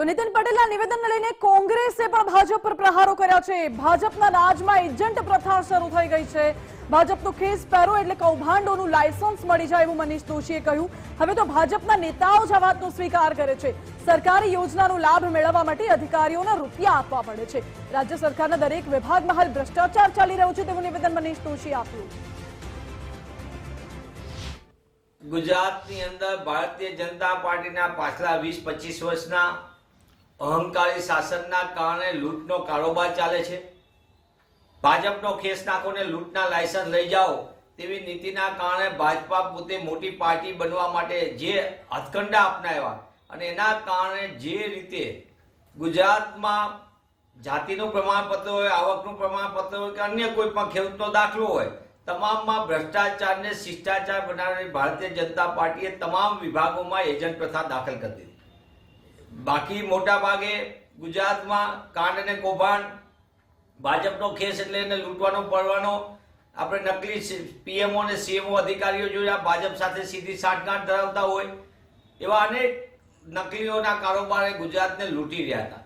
તો નીતિન પટેલના નિવેદનને લઈને કોંગ્રેસે પણ ભાજપ પર પ્રહારો કર્યા છે. ભાજપના રાજમાં એજન્ટ પ્રથા શરૂ થઈ ગઈ છે. ભાજપનું કેસ પેરો એટલે કૌભાંડોનું લાયસન્સ મળી જાય એવું મનીષ દોશીએ કહ્યું. હવે તો ભાજપના નેતાઓ જ આ સ્વીકાર કરે છે. સરકારી યોજનાનો લાભ મેળવવા માટે અધિકારીઓને રૂપિયા આપવા પડે છે. રાજ્ય સરકારના દરેક વિભાગમાં હાલ ભ્રષ્ટાચાર ચાલી રહ્યો છે તેવું નિવેદન મનીષ દોશીએ આપ્યું. ગુજરાતની અંદર ભારતીય જનતા પાર્ટીના પાછલા વીસ પચીસ વર્ષના અહંકારી શાસનના કારણે લૂંટનો કારોબાર ચાલે છે. ભાજપનો ખેસ નાખો ને લૂંટના લાયસન્સ લઈ જાઓ તેવી નીતિના કારણે ભાજપા પોતે મોટી પાર્ટી બનવા માટે જે હથકંડા અપનાવ્યા અને એના કારણે જે રીતે ગુજરાતમાં જાતિનું પ્રમાણપત્ર હોય, આવકનું પ્રમાણપત્ર હોય કે અન્ય કોઈ પણ ખેડૂતનો દાખલો હોય, તમામમાં ભ્રષ્ટાચારને શિષ્ટાચાર બનાવવાની ભારતીય જનતા પાર્ટીએ તમામ વિભાગોમાં એજન્ટ પ્રથા દાખલ કરી દીધી. બાકી મોટા ભાગે ગુજરાતમાં કાંડ અને કૌભાંડ, ભાજપનો ખેસ એટલે એને લૂંટવાનો, પડવાનો, આપણે નકલી પીએમઓ અને સીએમઓ અધિકારીઓ જોયા ભાજપ સાથે સીધી સાંઠગાંઠ ધરાવતા હોય, એવા અનેક નકલીઓના કારોબારે ગુજરાતને લૂંટી રહ્યા હતા.